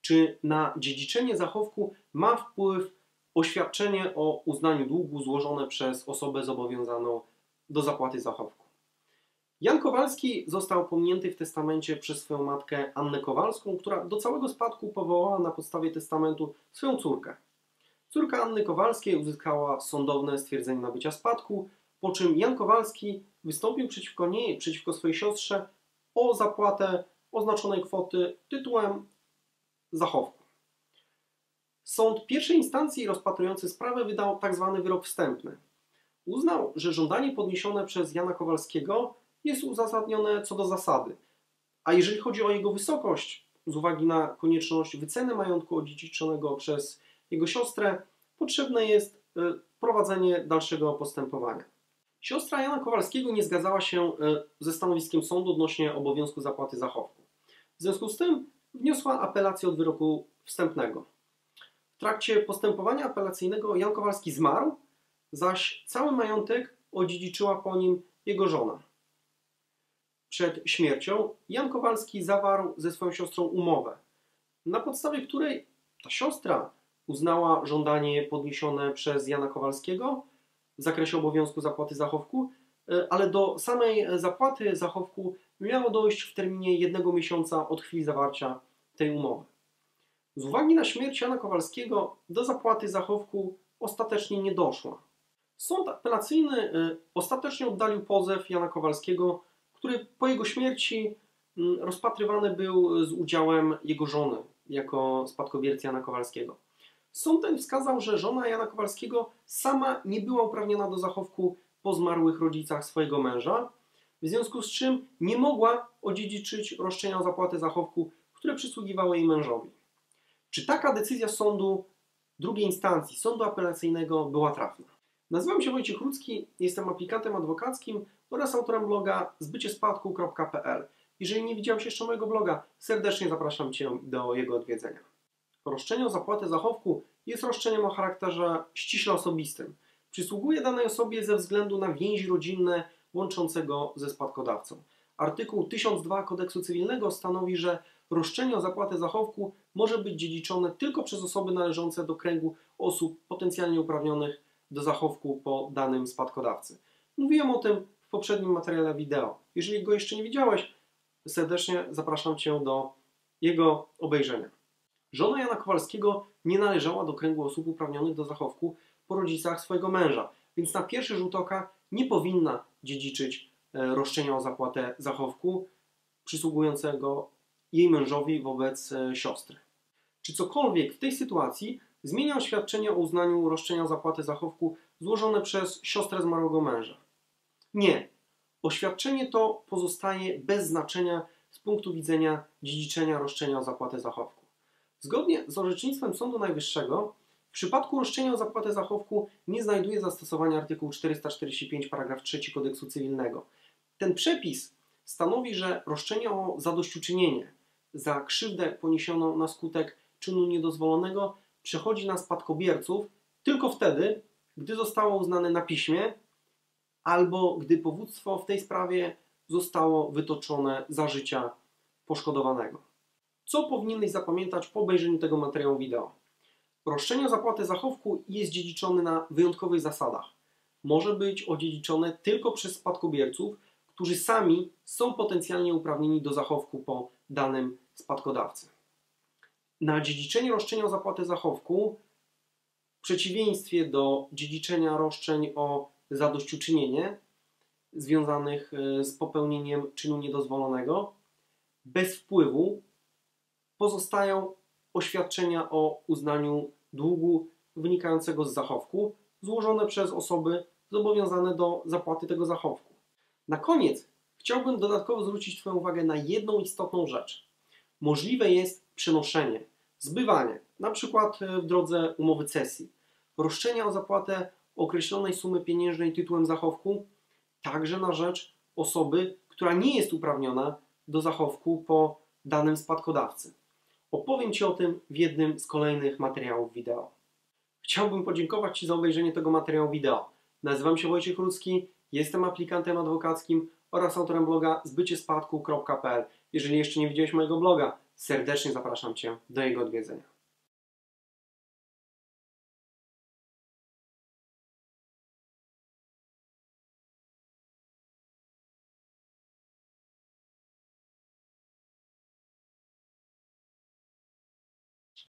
Czy na dziedziczenie zachowku ma wpływ oświadczenie o uznaniu długu złożone przez osobę zobowiązaną do zapłaty zachowku? Jan Kowalski został pominięty w testamencie przez swoją matkę Annę Kowalską, która do całego spadku powołała na podstawie testamentu swoją córkę. Córka Anny Kowalskiej uzyskała sądowne stwierdzenie nabycia spadku, po czym Jan Kowalski wystąpił przeciwko niej, przeciwko swojej siostrze o zapłatę oznaczonej kwoty tytułem zachowku. Sąd pierwszej instancji rozpatrujący sprawę wydał tzw. Tak wyrok wstępny. Uznał, że żądanie podniesione przez Jana Kowalskiego jest uzasadnione co do zasady, a jeżeli chodzi o jego wysokość, z uwagi na konieczność wyceny majątku odziedziczonego przez jego siostrę, potrzebne jest y, prowadzenie dalszego postępowania. Siostra Jana Kowalskiego nie zgadzała się y, ze stanowiskiem sądu odnośnie obowiązku zapłaty zachowku. W związku z tym wniosła apelację od wyroku wstępnego. W trakcie postępowania apelacyjnego Jan Kowalski zmarł, zaś cały majątek odziedziczyła po nim jego żona. Przed śmiercią Jan Kowalski zawarł ze swoją siostrą umowę, na podstawie której ta siostra uznała żądanie podniesione przez Jana Kowalskiego w zakresie obowiązku zapłaty zachowku, e, ale do samej zapłaty zachowku miało dojść w terminie jednego miesiąca od chwili zawarcia tej umowy. Z uwagi na śmierć Jana Kowalskiego do zapłaty zachowku ostatecznie nie doszło. Sąd apelacyjny e, ostatecznie oddalił pozew Jana Kowalskiego, który po jego śmierci mm, rozpatrywany był z udziałem jego żony jako spadkobiercy Jana Kowalskiego. Sąd ten wskazał, że żona Jana Kowalskiego sama nie była uprawniona do zachowku po zmarłych rodzicach swojego męża, w związku z czym nie mogła odziedziczyć roszczenia o zapłatę zachowku, które przysługiwały jej mężowi. Czy taka decyzja sądu drugiej instancji, sądu apelacyjnego była trafna? Nazywam się Wojciech Rudzki, jestem aplikantem adwokackim oraz autorem bloga zbyciespadku.pl. Jeżeli nie widziałeś jeszcze mojego bloga, serdecznie zapraszam Cię do jego odwiedzenia. Roszczenie o zapłatę zachowku jest roszczeniem o charakterze ściśle osobistym. Przysługuje danej osobie ze względu na więzi rodzinne łączącego ze spadkodawcą. Artykuł 1002 Kodeksu Cywilnego stanowi, że roszczenie o zapłatę zachowku może być dziedziczone tylko przez osoby należące do kręgu osób potencjalnie uprawnionych do zachowku po danym spadkodawcy. Mówiłem o tym w poprzednim materiale wideo. Jeżeli go jeszcze nie widziałeś, serdecznie zapraszam Cię do jego obejrzenia. Żona Jana Kowalskiego nie należała do kręgu osób uprawnionych do zachowku po rodzicach swojego męża, więc na pierwszy rzut oka nie powinna dziedziczyć e, roszczenia o zapłatę zachowku przysługującego jej mężowi wobec e, siostry. Czy cokolwiek w tej sytuacji zmienia oświadczenie o uznaniu roszczenia o zapłatę zachowku złożone przez siostrę zmarłego męża? Nie. Oświadczenie to pozostaje bez znaczenia z punktu widzenia dziedziczenia roszczenia o zapłatę zachowku. Zgodnie z orzecznictwem Sądu Najwyższego, w przypadku roszczenia o zapłatę zachowku nie znajduje zastosowania artykułu 445 paragraf 3 kodeksu cywilnego. Ten przepis stanowi, że roszczenie o zadośćuczynienie za krzywdę poniesioną na skutek czynu niedozwolonego przechodzi na spadkobierców tylko wtedy, gdy zostało uznane na piśmie albo gdy powództwo w tej sprawie zostało wytoczone za życia poszkodowanego. Co powinieneś zapamiętać po obejrzeniu tego materiału wideo? Roszczenie o zapłatę zachowku jest dziedziczone na wyjątkowych zasadach. Może być odziedziczone tylko przez spadkobierców, którzy sami są potencjalnie uprawnieni do zachowku po danym spadkodawcy. Na dziedziczenie roszczenia o zapłatę zachowku, w przeciwieństwie do dziedziczenia roszczeń o zadośćuczynienie związanych e, z popełnieniem czynu niedozwolonego, bez wpływu pozostają oświadczenia o uznaniu długu wynikającego z zachowku złożone przez osoby zobowiązane do zapłaty tego zachowku. Na koniec chciałbym dodatkowo zwrócić Twoją uwagę na jedną istotną rzecz. Możliwe jest przenoszenie, zbywanie, na przykład w drodze umowy cesji, roszczenia o zapłatę określonej sumy pieniężnej tytułem zachowku, także na rzecz osoby, która nie jest uprawniona do zachowku po danym spadkodawcy. Opowiem Ci o tym w jednym z kolejnych materiałów wideo. Chciałbym podziękować Ci za obejrzenie tego materiału wideo. Nazywam się Wojciech Rudzki, jestem aplikantem adwokackim oraz autorem bloga zbyciespadku.pl. Jeżeli jeszcze nie widziałeś mojego bloga, serdecznie zapraszam Cię do jego odwiedzenia.